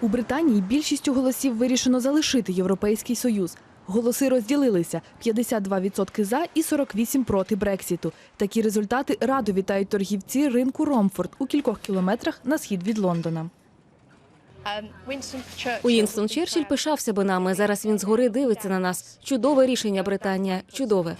У Британії більшістю голосів вирішено залишити Європейський Союз. Голоси розділилися 52% за і 48% проти Брексіту. Такі результати радо вітають торгівці ринку Ромфорд у кількох кілометрах на схід від Лондона. Уінстон Черчилль пишався би нами. Зараз він згори дивиться на нас. Чудове рішення, Британія. Чудове.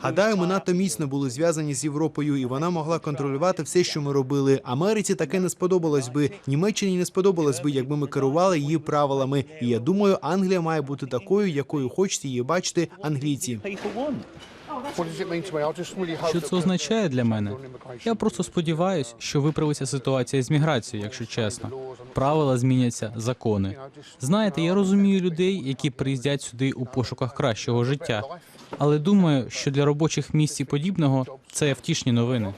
Гадаю, ми надто міцно були зв'язані з Європою, і вона могла контролювати все, що ми робили. Америці таке не сподобалось би. Німеччині не сподобалось би, якби ми керували її правилами. І я думаю, Англія має бути такою, якою хочуть її бачити англійці. Що це означає для мене? Я просто сподіваюся, що виправиться ситуація з міграцією, якщо чесно. Правила зміняться, закони. Знаєте, я розумію людей, які приїздять сюди у пошуках кращого життя. Але думаю, що для робочих місць і подібного це втішні новини.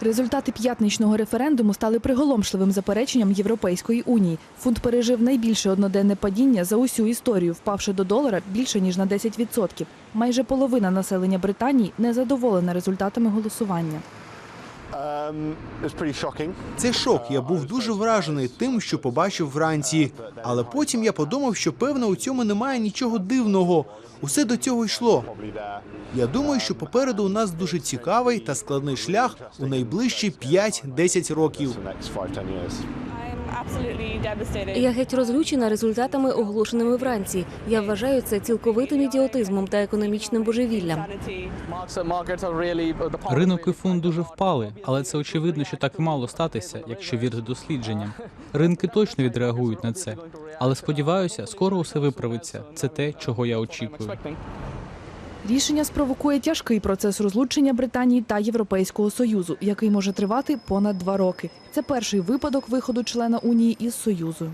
Результати п'ятничного референдуму стали приголомшливим запереченням Європейської унії. Фунт пережив найбільше одноденне падіння за усю історію, впавши до долара більше ніж на 10%. Майже половина населення Британії не задоволена результатами голосування. Це шок. Я був дуже вражений тим, що побачив вранці. Але потім я подумав, що певно у цьому немає нічого дивного. Усе до цього йшло. Я думаю, що попереду у нас дуже цікавий та складний шлях у найближчі 5-10 років. Я геть розлючена результатами, оголошеними вранці. Я вважаю це цілковитим ідіотизмом та економічним божевіллям. Ринок і фунт дуже впали, але це очевидно, що так і мало статися, якщо вірити дослідженням. Ринки точно відреагують на це. Але сподіваюся, скоро усе виправиться. Це те, чого я очікую. Рішення спровокує тяжкий процес розлучення Британії та Європейського союзу, який може тривати понад два роки. Це перший випадок виходу члена унії із союзу.